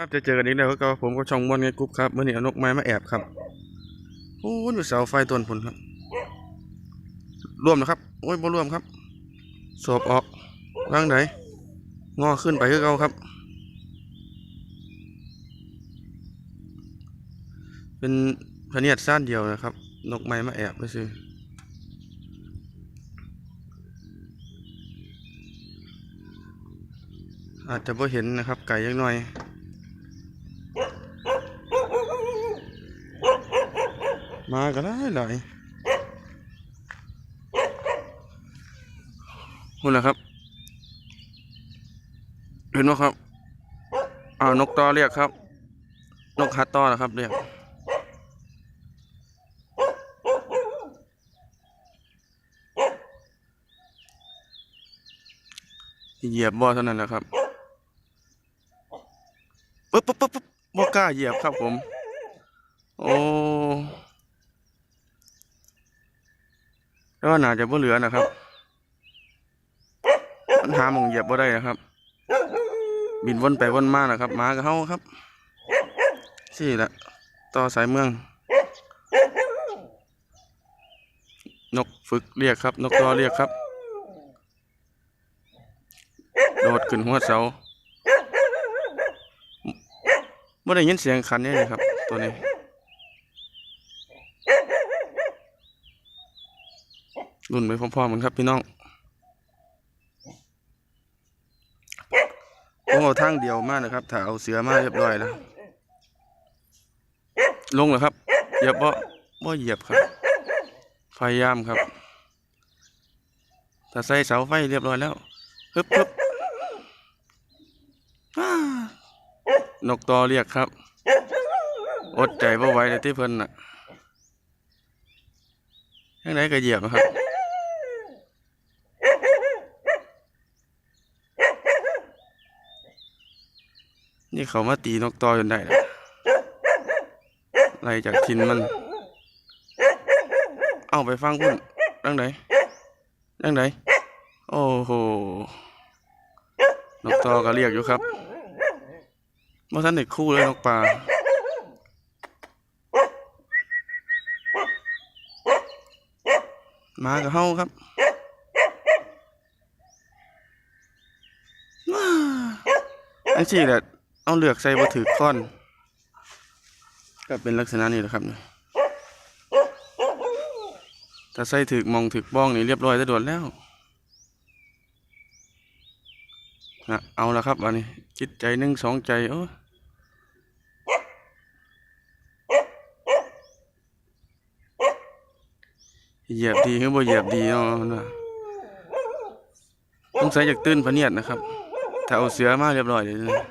ครับจะเจอกันอีกแล้วก็ผมก็ช่องมอนไงกรุ๊ปครับเมื่อนี้เอานกไม้มาแอบครับโอ้ยอยู่เสาไฟต้นผลครับ ร่วมนะครับ โอ้ยบ่ร่วมครับสอบออกร่างไหนงอขึ้นไปคือเก่าครับ เป็นพเนียดซ่านเดียวนะครับ นกไม้มาแอบไปซื้ออาจจะไ่เห็นนะครับไก่ยังน้อย มาก็ได้หลายหุ่นนะครับ เห็นไหมครับอ่านกตอเรียกครับ นกฮัตตอนะครับเรียกเหยียบบ่อเท่านั้นแหละครับปึ๊บปึ๊บปึ๊บปึ๊บบ่กล้าเหยียบครับผม โอ้ แล้วน่าจะบ่เหลือนะครับ มันหาหมองเหยียบบ่ได้นะครับ บินวนไปวนมานะครับหมากับเฮาครับสี่ละต่อสายเมือง นกฝึกเรียกครับ นกตอเรียกครับ โดดขึ้นหัวเสาไม่ได้ยินเสียงคันนี่เลยครับ ตัวนี้ รุ่นไปพร้อมๆกันครับ พี่น้องผมเอาทางเดียวมากนะครับ ถ้าเอาเสือมาเรียบร้อยแล้ว ลงเลยครับ เหยียบบ่บ่เหยียบครับ พยายามครับ ถ้าใส่เสาไฟเรียบร้อยแล้วฮึบฮึบนกตอเรียกครับ อดใจบ่ไหวเลยที่เพิ่นน่ะยังไงก็เหยียบนะครับ นี่เขามาตีนกตอจนได้แล้วไล่จากทินมัน เอาไปฟังพุ่นดังไหนดังไหนโอ้โห นกตอก็เรียกอยู่ครับเมื่อท่านเด็กคู่เลยนกป่ามากับเฮาครับอันสี่แหละ เอาเหลือกใส่บ่ถือค้อน ก็เป็นลักษณะนี้แหละครับเนี่ยถ้าใส่ถือมองถือบ้องนี่เรียบร้อยจะโดดแล้วนะเอาละครับวันนี้จิตใจหนึ่งสองใจโอ้ยเหยียบดีคือบ่เหยียบดีเนาะต้องใส่จากตื้นพะเนียดนะครับ ถ้าเอาเสือมาเรียบร้อยเลยนะถ้า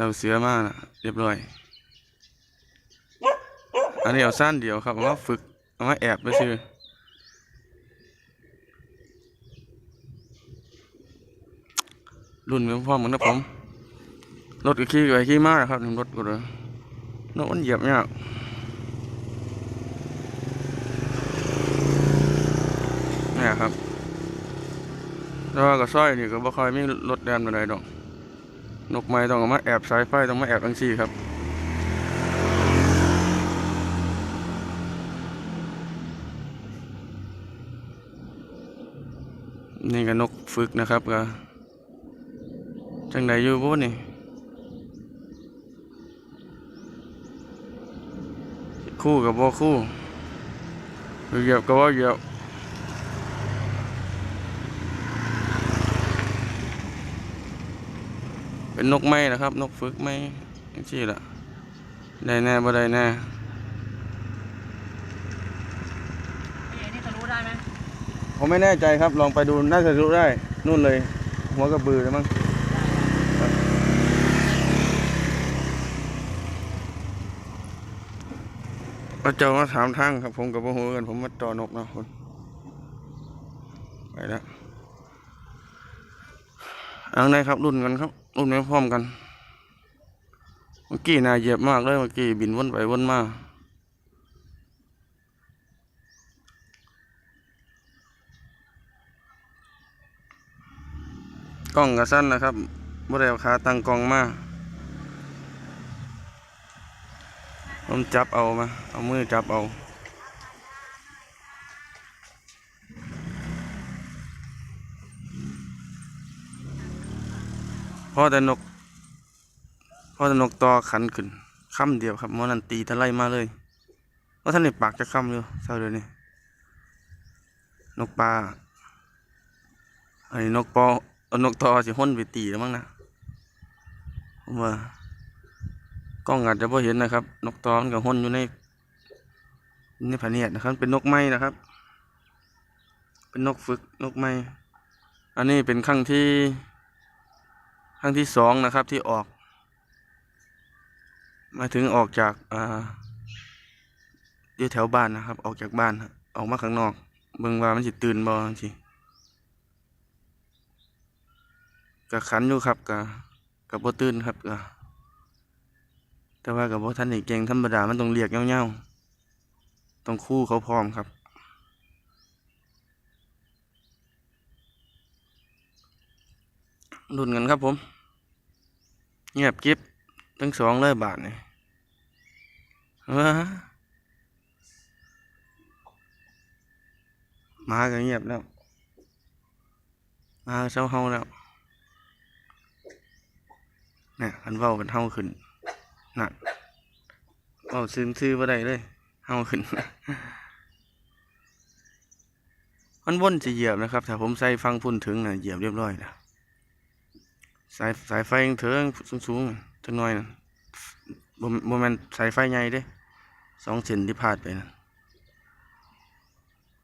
เอาเสือมานะเรียบร้อย อันนี้เอาสั้นเดียวครับเอามาฝึกเอามาแอบไปซื้อรุ่นไปพร้อมกันนะผม รถก็ขี่ไปขี่มานะครับรถก็เลยนกมันเหยียบเนี่ยากเนี่ยครับ แล้วก็สร้อยนี่ก็บ่ค่อยมีรถแดนมาได้ดอก นกไม้ต้องมาแอบสายไฟต้องมาแอบทั้งสี่ครับนี่ก็นกฝึกนะครับก็จังไดอยู่บ่นี่คู่กับบ่คู่เหยียบกับบ่เหยียบ เป็นนกไม้นะครับ นกฝึกไม้จังซี่ล่ะได้แน่บ่ได้แน่ไอ้นี่ทะลุได้ไหมผมไม่แน่ใจครับ ลองไปดูน่าจะรู้ได้ นู่นเลย หัวกระบือเลยมั้งเราเจ้ามาถามทางครับ ผมกับพ่อหูกัน ผมมาต่อนกเนาะคนไปแล้วอังไหนครับรุ่นกันครับ รุ่นไม่พร้อมกัน เมื่อกี้น่าเหยียบมากเลยเมื่อกี้บินวนไปวนมากล้องกับสั้นนะครับบ่ได้เอาขาตั้งกองมาผมจับเอามา เอามือจับเอา พอแต่นกพอแต่นกต่อขันขึ้นค่ำเดียวครับมันนันตีทะไลมาเลยว่าท่านในปากจะค่ำอยู่เศร้าเดียวนี้นกปลาอันนี้นกปอเอานกต่อสิห้นไปตีแล้วมั้งนะผมว่ากล้องอาจจะพอเห็นนะครับ นกตอมันก็ห้นอยู่ในในผาเนียดนะครับ เป็นนกไม้นะครับ เป็นนกฝึกนกไม้อันนี้เป็นครั้งที่ ครั้งที่สองนะครับที่ออก มาถึงออกจากอ่าอยู่แถวบ้านนะครับ ออกจากบ้านออกมาข้างนอกเบิ่งว่ามันสิตื่นบ่จังซี่ก็ขันอยู่ครับก็ก็บ่ตื่นครับก็แต่ว่าก็บ่ทันได้เก่งธรรมดามันต้องเรียกเงี้ยวๆต้องคู่เขาพร้อมครับ รุ่นกันครับผม เงียบกิ๊บทั้งสองเลยบาทเนี่ว้ามาก็เงียบแล้ว มาเศร้าเฮาแล้วเนี่ยคันเว้าเป็นเฮาขึ้นนั่นเว้าซึมซื่อบ่ได้เลยเฮาขึ้นมันวนจะเหยียบนะครับ ถ้าผมใส่ฟังพุ่นถึงนะเหยียบเรียบร้อยแล้ว สายสายไฟเถิงสูงๆจังหน่อยนะบ่บ่แม่นสายไฟใหญ่เด้สองเส้นที่พาดไปนะ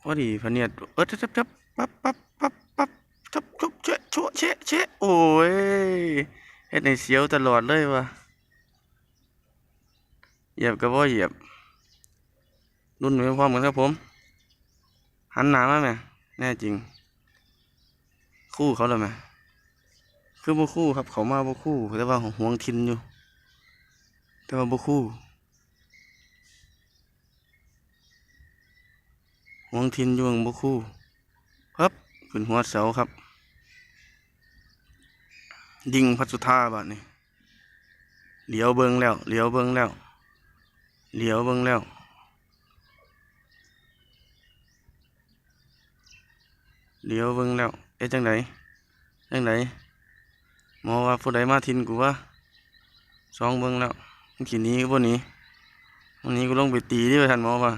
พอดีพะเนียดเออจับจับจับปั๊บปั๊บปั๊บปั๊บจับจุบเชะชัวเชะเชะโอ้ยเฮ็ดให้เสียวตลอดเลยวะเหยียบก็บ่เหยียบรุ่นไปพร้อมกันครับผม หันหน้ามาแม่แน่จริง คู่เขาเลยไหม คือบ่คู่ครับ เขามาบ่คู่ แต่ว่าห่วงทินอยู่ แต่ว่าบ่คู่ห่วงทินอยู่ยังบ่คู่ครับขึ้นหัวเสาครับดิ่งพัดสุธาบาดนี้เหลียวเบิงแล้ว เหลียวเบิงแล้ว เหลียวเบิงแล้วเหลียวเบิงแล้วเอ๊ะจังไดจังไดห มอว่าผู้ใดมาทินกูว่าสองเบิ่งแล้วขี่นี้ก็บ่หนี้วันนี้กูลงไปตีที่ไปทันมอว่า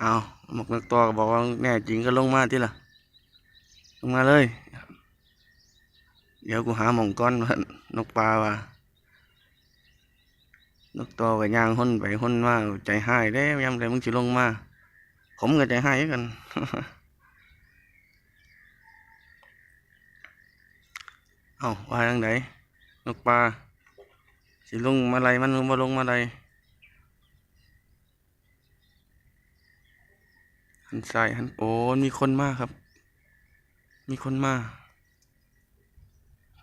เอาหมกนักต่อก็บอกว่าแน่จริงก็ลงมาที่ล่ะ ลงมาเลย เดี๋ยวกูหาหมองก้อนนกปลาว่านกต่อกับยางห้นไปห้นมาใจหายได้ยามใดมึงสิลงมา ผมก็ใจหายกัน เอาว่าจังไดนกปลาสิลงมาไลมันบ่ลงมาไลหันซ้ายหันโอ้มีคนมากครับ มีคนมา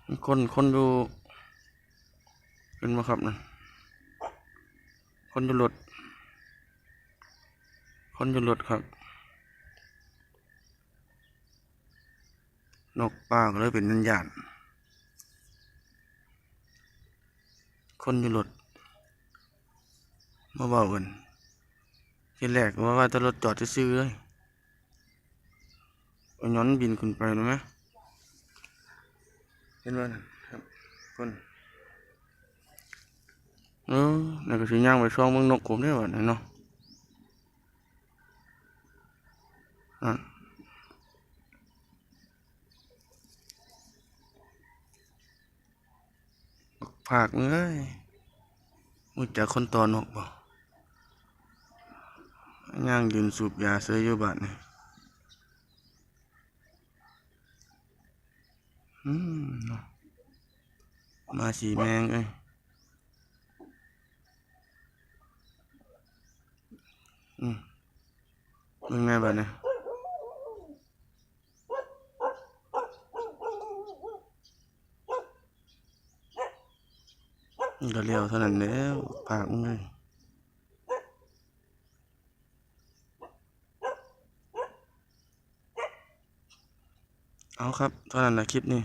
มีคนคนดูเป็นมาครับนั่นคนอยู่รถคนอยู่รถครับนกปลาก็เลยเป็นนันยาน คนอยู่รถมาเบากันทีแรกว่าว่าจะรถจอดจะซื้อเลยเอาย้อนบินขึ้นไปรู้ไหมเห็นว่าครับคนเออนี่นก็สิย่างไปช่องมืองนกผมได้บ่เนี่ยเนาะนั่น ภาคมึงเอ้ยมึงจากคนตอนกบ่ย่างยืนสูบยาเสยอยบ้านนี่อืมาะมาสีแมงเอ้ยอืมมึงไงบ้านเนี่ย ก็เลี้ยวเท่านั้นแล้วปากมึงเลยเอาครับเท่านั้นนะคลิปนี้